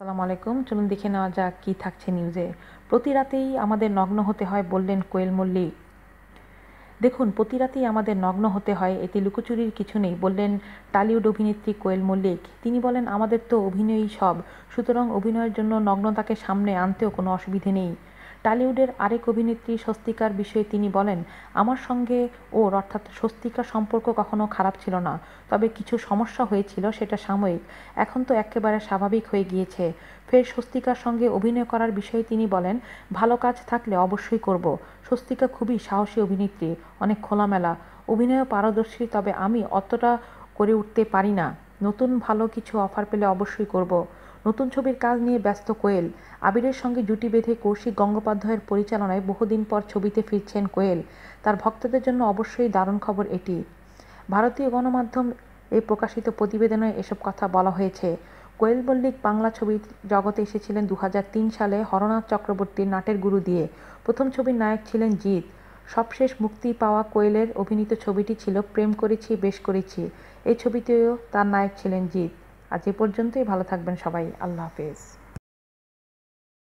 আসসালামু আলাইকুম। চলুন দেখে নেওয়া যাক কী থাকছে নিউজে প্রতি রাতেই আমাদের নগ্ন হতে হয় বললেন কোয়েল মল্লিক। দেখুন, প্রতি রাতেই আমাদের নগ্ন হতে হয়, এতে লুকোচুরির কিছু নেই, বললেন টালিউড অভিনেত্রী কোয়েল মল্লিক। তিনি বলেন, আমাদের তো অভিনয়ই সব, সুতরাং অভিনয়ের জন্য নগ্নতাকে সামনে আনতেও কোনো অসুবিধে নেই। টালিউডের আরেক অভিনেত্রী স্বস্তিকার বিষয়ে তিনি বলেন, আমার সঙ্গে ওর, অর্থাৎ স্বস্তিকার সম্পর্ক কখনো খারাপ ছিল না, তবে কিছু সমস্যা হয়েছিল, সেটা সাময়িক। এখন তো একেবারে স্বাভাবিক হয়ে গিয়েছে। ফের স্বস্তিকার সঙ্গে অভিনয় করার বিষয়ে তিনি বলেন, ভালো কাজ থাকলে অবশ্যই করব। স্বস্তিকা খুবই সাহসী অভিনেত্রী, অনেক খোলামেলা। অভিনয়ও পারদর্শী, তবে আমি অতটা করে উঠতে পারি না। নতুন ভালো কিছু অফার পেলে অবশ্যই করব। নতুন ছবির কাজ নিয়ে ব্যস্ত কোয়েল। আবিরের সঙ্গে জুটি বেঁধে কৌশিক গঙ্গোপাধ্যায়ের পরিচালনায় বহুদিন পর ছবিতে ফিরছেন কোয়েল। তার ভক্তদের জন্য অবশ্যই দারুণ খবর এটি। ভারতীয় গণমাধ্যম এই প্রকাশিত প্রতিবেদনে এসব কথা বলা হয়েছে। কোয়েল মল্লিক বাংলা ছবির জগতে এসেছিলেন দু হাজার তিন সালে হরনাথ চক্রবর্তীর নাটের গুরু দিয়ে। প্রথম ছবির নায়ক ছিলেন জিৎ। সবশেষ মুক্তি পাওয়া কোয়েলের অভিনীত ছবিটি ছিল প্রেম করেছি, বেশ করেছি। এই ছবিতেও তার নায়ক ছিলেন জিৎ। আজ এ পর্যন্তই, ভালো থাকবেন সবাই। আল্লাহ হাফেজ।